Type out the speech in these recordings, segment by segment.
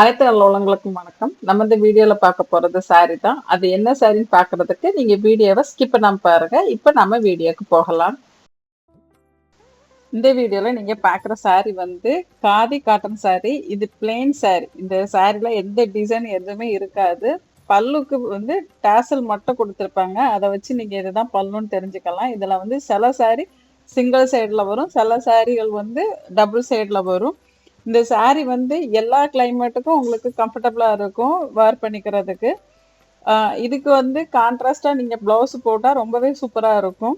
அனைத்து நல்லவங்களுக்கும் வணக்கம். நம்ம இந்த வீடியோல பார்க்க போறது சாரி தான். அது என்ன சாரின்னு பார்க்கிறதுக்கு நீங்க வீடியோவை ஸ்கிப் பண்ணாம பாருங்க. இப்போ நம்ம வீடியோக்கு போகலாம். இந்த வீடியோவில் நீங்கள் பார்க்குற சாரி வந்து காதி காட்டன் சாரி இது பிளெயின் சாரி இந்த சாரியில் எந்த டிசைன் எதுவுமே இருக்காது. பல்லுக்கு வந்து டேசல் மட்டும் கொடுத்துருப்பாங்க. அதை வச்சு நீங்கள் இதுதான் பல்லுன்னு தெரிஞ்சுக்கலாம். இதில் வந்து சில சாரி சிங்கிள் சைடில் வரும். சில சாரிகள் வந்து டபுள் சைடில் வரும். இந்த சாரீ வந்து எல்லா கிளைமேட்டுக்கும் உங்களுக்கு கம்ஃபர்டபுளாக இருக்கும் வேர் பண்ணிக்கிறதுக்கு. இதுக்கு வந்து கான்ட்ராஸ்டாக நீங்கள் ப்ளவுஸ் போட்டால் ரொம்பவே சூப்பராக இருக்கும்.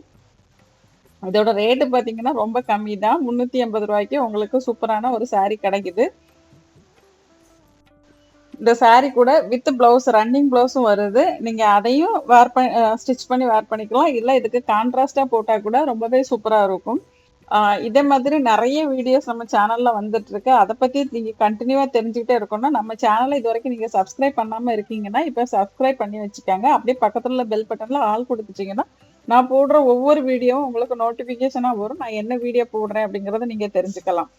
இதோட ரேட்டு பார்த்தீங்கன்னா ரொம்ப கம்மி தான் முந்நூற்றி எண்பது ரூபாய்க்கு உங்களுக்கு சூப்பரான ஒரு சாரீ கிடைக்குது. இந்த சாரீ கூட வித் ப்ளவுஸ் ரன்னிங் ப்ளவுஸும் வருது. நீங்கள் அதையும் வேர் பண்ணி ஸ்டிச் பண்ணி வேர் பண்ணிக்கலாம். இல்லை இதுக்கு கான்ட்ராஸ்டாக போட்டால் கூட ரொம்பவே சூப்பராக இருக்கும். இதே மாதிரி நிறைய வீடியோஸ் நம்ம சேனல்ல வந்துட்டு இருக்கு அதை பத்தி நீங்க கண்டினியூவா தெரிஞ்சுக்கிட்டே இருக்கணும். நம்ம சேனலை இது வரைக்கும் நீங்க சப்ஸ்கிரைப் பண்ணாம இருக்கீங்கன்னா இப்ப சப்ஸ்கிரைப் பண்ணி வச்சுக்கோங்க. அப்படியே பக்கத்துல பெல் பட்டன்ல ஆள் கொடுத்துட்டீங்கன்னா நான் போடுற ஒவ்வொரு வீடியோவும் உங்களுக்கு நோட்டிபிகேஷனா வரும். நான் என்ன வீடியோ போடுறேன் அப்படிங்கறத நீங்க தெரிஞ்சுக்கலாம்.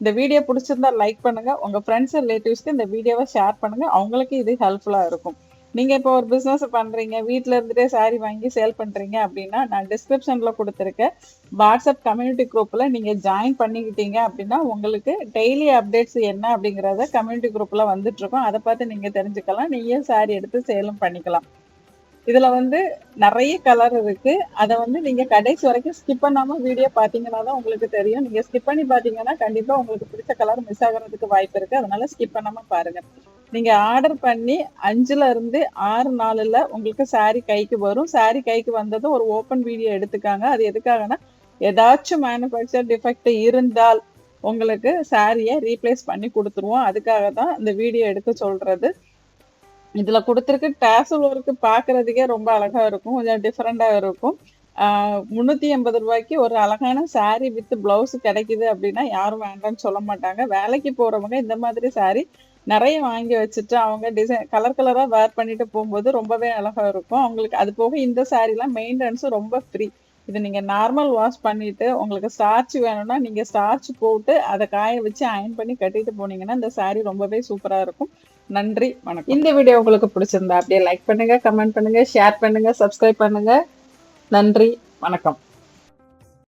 இந்த வீடியோ பிடிச்சிருந்தா லைக் பண்ணுங்க. உங்க ஃப்ரெண்ட்ஸ் ரிலேட்டிவ்ஸ்க்கு இந்த வீடியோவை ஷேர் பண்ணுங்க. அவங்களுக்கு இது ஹெல்ப்ஃபுல்லா இருக்கும். நீங்க இப்போ ஒரு பிசினஸ் பண்றீங்க வீட்டில் இருந்துட்டே சாரி வாங்கி சேல் பண்றீங்க அப்படின்னா நான் டிஸ்கிரிப்ஷன்ல கொடுத்துருக்கேன். வாட்ஸ்அப் கம்யூனிட்டி குரூப்ல நீங்க ஜாயின் பண்ணிக்கிட்டீங்க அப்படின்னா உங்களுக்கு டெய்லி அப்டேட்ஸ் என்ன அப்படிங்கறத கம்யூனிட்டி குரூப்ல வந்துட்டு இருக்கோம் அதை பார்த்து நீங்க தெரிஞ்சுக்கலாம். நீயே சாரி எடுத்து சேலும் பண்ணிக்கலாம். இதுல வந்து நிறைய கலர் இருக்கு. அதை வந்து நீங்க கடைசி வரைக்கும் ஸ்கிப் பண்ணாம வீடியோ பாத்தீங்கன்னா தான் உங்களுக்கு தெரியும். நீங்க ஸ்கிப் பண்ணி பாத்தீங்கன்னா கண்டிப்பா உங்களுக்கு பிடிச்ச கலர் மிஸ் ஆகிறதுக்கு வாய்ப்பு இருக்கு. அதனால ஸ்கிப் பண்ணாம பாருங்க. நீங்க ஆர்டர் பண்ணி அஞ்சுல இருந்து ஆறு நாளில் உங்களுக்கு சாரி கைக்கு வரும். சாரி கைக்கு வந்ததும் ஒரு ஓப்பன் வீடியோ எடுத்துக்காங்க. அது எதுக்காகனா ஏதாச்சும் மேனுஃபேக்சர் டிஃபெக்ட் இருந்தால் உங்களுக்கு சாரியை ரீப்ளேஸ் பண்ணி கொடுத்துருவோம். அதுக்காக தான் இந்த வீடியோ எடுக்க சொல்றது. இதில் கொடுத்துருக்கு டேசல் ஒர்க்கு பார்க்குறதுக்கே ரொம்ப அழகாக இருக்கும். கொஞ்சம் டிஃப்ரெண்ட்டாக இருக்கும். முந்நூற்றி எண்பது ரூபாய்க்கு ஒரு அழகான சாரீ வித் ப்ளவுஸ் கிடைக்குது அப்படின்னா யாரும் வேண்டாம்னு சொல்ல மாட்டாங்க. வேலைக்கு போகிறவங்க இந்த மாதிரி சாரீ நிறைய வாங்கி வச்சுட்டு அவங்க டிசைன் கலர் கலராக வேர் பண்ணிட்டு போகும்போது ரொம்பவே அழகாக இருக்கும். அவங்களுக்கு அது போக இந்த சாரீலாம் மெயின்டெனன்ஸும் ரொம்ப ஃப்ரீ இது நீங்கள் நார்மல் வாஷ் பண்ணிவிட்டு உங்களுக்கு ஸ்டார்ச் வேணும்னா நீங்கள் ஸ்டார்ச் போட்டு அதை காய வச்சு அயன் பண்ணி கட்டிட்டு போனீங்கன்னா இந்த சாரீ ரொம்பவே சூப்பராக இருக்கும். நன்றி வணக்கம். இந்த வீடியோ உங்களுக்கு பிடிச்சிருந்தா அப்படியே லைக் பண்ணுங்கள் கமெண்ட் பண்ணுங்கள் ஷேர் பண்ணுங்கள் சப்ஸ்கிரைப் பண்ணுங்கள் நன்றி வணக்கம்.